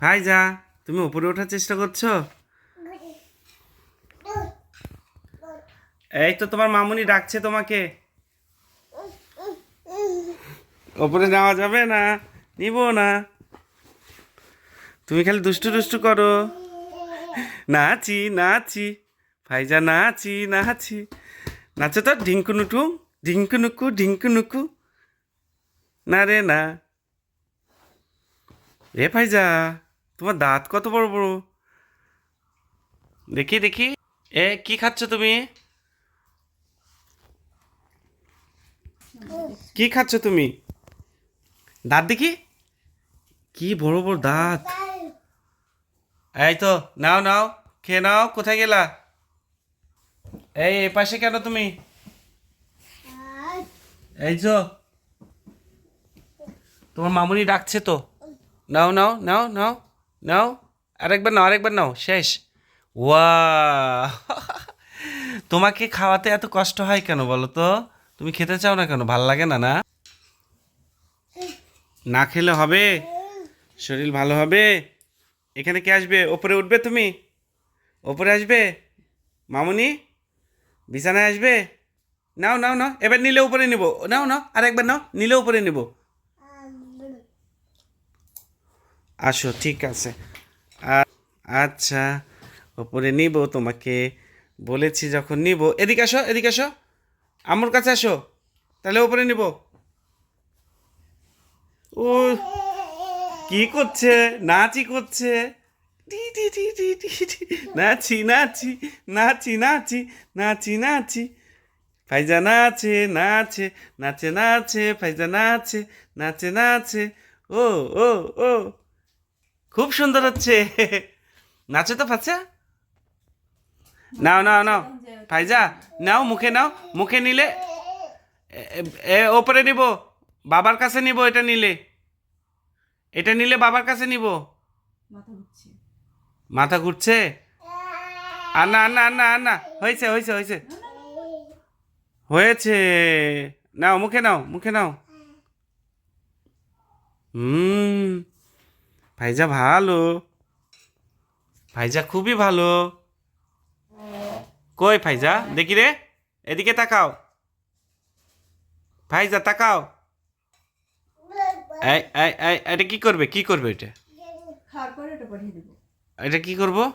ভাইজা, তুমি উপরে ওঠার চেষ্টা করছ? এই তো তোমার মামুনি ডাকছে তোমাকে। ওপরে যাওয়া যাবে না, নিব না। তুমি খালি দুষ্টু দুষ্টু করো। নাচি নাচি। ভাইজা, নাচি নাচি। নাচো তো, ঢিঙ্কু নুটু, ঢিঙ্কু নুকু ঢিঙ্কু নুকু। না রে না। রে ভাইজা। তোমার দাঁত কত বড় বড়? দেখি দেখি। এ, কি খাচ্ছ তুমি? কি খাচ্ছ তুমি? দাঁত দেখি। কি বড় বড় দাঁত। এই তো, নাও নাও, খেয়ে নাও, কোথায় গেলা? এই, এ পাশে কেন তুমি? এই তো তোমার মামুনি ডাকছে তো। নাও নাও নাও নাও। নাও, আরেকবার নাও আরেকবার নাও, শেষ। ওয়া তোমাকে খাওয়াতে এত কষ্ট হয় কেন বলো তো? তুমি খেতে চাও না কেন? ভালো লাগে না না? না খেলে হবে? শরীর ভালো হবে? এখানে কে আসবে? ওপরে উঠবে তুমি? ওপরে আসবে? মামুনি? বিছানায় আসবে? নাও নাও নাও, এবার নিলে উপরে নিব। নাও নাও, আরেকবার নাও, নিলে উপরে নিব। আসো, ঠিক আছে। আচ্ছা ওপরে নিব তোমাকে। বলেছি যখন নিব, এদিকে আসো এদিকে আসো। আমার কাছে আসো, তাহলে ওপরে নিব। ও, কি করছে? নাচি করছে। নাচি নাচি নাচি নাচি নাচি নাচি। ফাইজা নাচে নাচে নাচে নাচে, ফাইজা নাচে নাচে নাচে। ও ও ও। খুব সুন্দর হচ্ছে। নাচো তো ফাচা নাও নাও নাও। ফাইজা নাও মুখে নাও। মুখে নিলে এ- ওপরে নিব। বাবার কাছে নিব এটা নিলে। এটা নিলে বাবার কাছে নিব। মাথা ঘুরছে। মাথা ঘুরছে? আর না আর না না আর না হয়েছে হয়েছে হয়েছে। হয়েছে। নাও মুখে নাও মুখে নাও। হুম। ভাইজা ভালো? ভাইজা খুবই ভালো। কই ভাইজা? দেখি রে এদিকে তাকাও। ভাইজা তাকাও। এটা কি করবে? কি করবে এটা? এটা কি করব?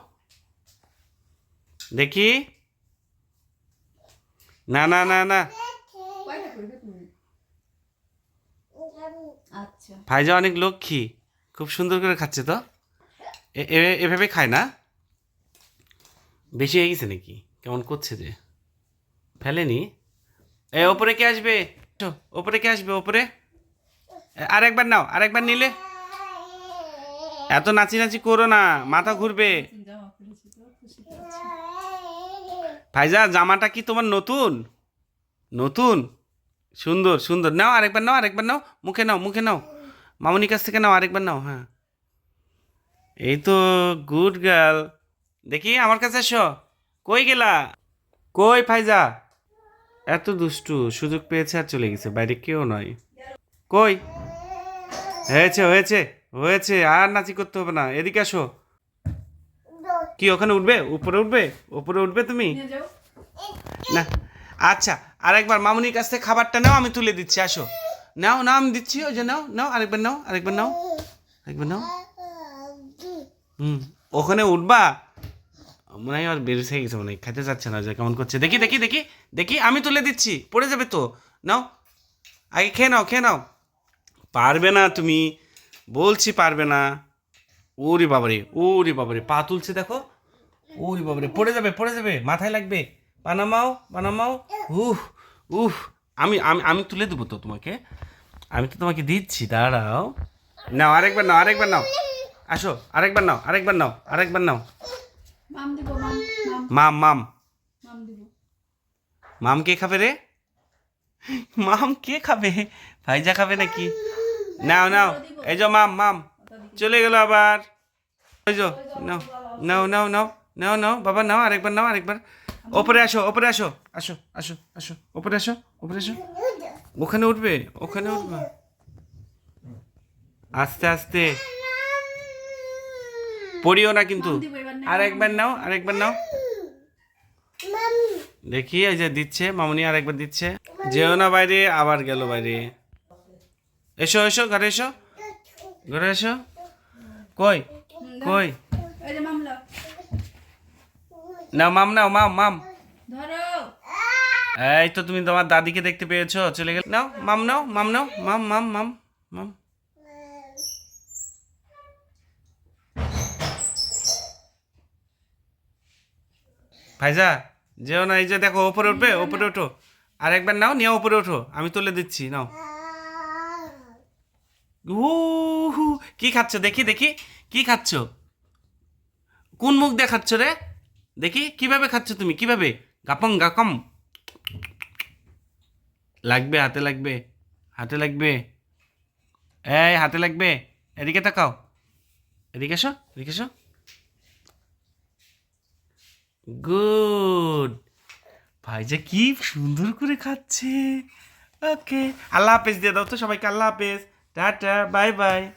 দেখি। না না না না। আচ্ছা। ভাইজা অনেক লক্ষ্মী। খুব সুন্দর করে খাচ্ছে তো? এভাবে খায় না? বেশি হয়ে গেছে নাকি? কেমন করছে যে? ফেলেনি? এ ওপরে কে আসবে? ওপরে কে আসবে? ওপরে? এ, আরেকবার নাও আরেকবার নিলে। এত নাচি নাচি করো না মাথা ঘুরবে। ভাইজা জামাটা কি তোমার নতুন? নতুন? সুন্দর সুন্দর। নাও আরেকবার নাও আরেকবার নাও। মুখে নাও মুখে নাও। মামুনির কাছ থেকে নাও আরেকবার নাও হ্যাঁ। এই তো গুড গার্ল দেখি আমার কাছে এসো। কই গেলা? কই ফাইজা? এত দুষ্টু সুযোগ পেয়েছে আর চলে গেছে বাইরে কেউ নয় কই? হয়েছে হয়েছে হয়েছে আর নাচি করতে হবে না। এদিকে আসো। কি ওখানে উঠবে? উপরে উঠবে? উপরে উঠবে তুমি? না। আচ্ছা আরেকবার মামুনির কাছ থেকে খাবারটা নাও আমি তুলে দিচ্ছি আসো। নাও আমি দিচ্ছি ওই যে নাও নাও আরেকবার নাও আরেকবার নাও। আরেকবার নাও। হুম, ওখানে উঠবা। মনে হয় আর বেরোস হয়ে গেছে মনে হয়, খেতে যাচ্ছে না, যে কেমন করছে। দেখি দেখি দেখি দেখি, আমি তুলে দিচ্ছি, পড়ে যাবে তো। নাও, আগে খেয়ে নাও খেয়ে নাও। পারবে না তুমি, বলছি পারবে না। ওরে বাবারে ওরে বাবারে, পা তুলছে দেখো। ওরে বাবারে, পড়ে যাবে পড়ে যাবে, মাথায় লাগবে। পানামাও পানামাও উহ উহ। আমি আমি আমি তুলে দেবো তো তোমাকে। আমি তো তোমাকে দিচ্ছি দাঁড়াও। নাও আরেকবার নাও আরেকবার নাও। আসো আরেকবার নাও আরেকবার নাও আরেকবার নাও। মাম মাম মাম। কে খাবে রে? মাম কে খাবে? ভাইজা খাবে নাকি? নাও নাও। এই যে মাম মাম। চলে গেল আবার। যে নাও নাও নাও নাও নাও নাও বাবা নাও আরেকবার নাও আরেকবার। ওপরে আসো ওপরে আসো আসো আসো আসো ওপরে আসো ওপরে আসো। ওখানে উঠবে ওখানে উঠবে। আস্তে আস্তে। পড়িও না কিন্তু। মাম দিব এবার নে, আর একবার নাও আর একবার নাও। দেখি এই যে দিচ্ছে মামুনি আর একবার দিচ্ছে। যেও না বাইরে আবার গেল বাইরে। এসো এসো ঘরে এসো। ঘরে এসো। কই? কই? নাও মাম নাও মাম মাম। ধরো। এই তো তুমি তোমার দাদিকে দেখতে পেয়েছ চলে গেল নাও মাম নাও মাম নাও মাম মাম মাম মাম। ভাইজা যেও না এই যে দেখো ওপরে উঠবে ওপরে ওঠো। আর একবার নাও নিয়ে ওপরে ওঠো আমি তুলে দিচ্ছি নাও। হু কি খাচ্ছ? দেখি দেখি। কি খাচ্ছ? কোন মুখ দেখাচ্ছ রে? দেখি, কীভাবে খাচ্ছ তুমি? কীভাবে? গাপং, গাকম। লাগবে, হাতে লাগবে। হাতে লাগবে। এই, হাতে লাগবে। এদিকে তাকাও। এদিকে এসো এদিকে এসো। গুড। ভাই যে কি সুন্দর করে খাচ্ছে। ওকে। আল্লাহ হাফেজ দিয়ে দাও তো সবাইকে, আল্লাহ হাফেজ। Tata, bye bye.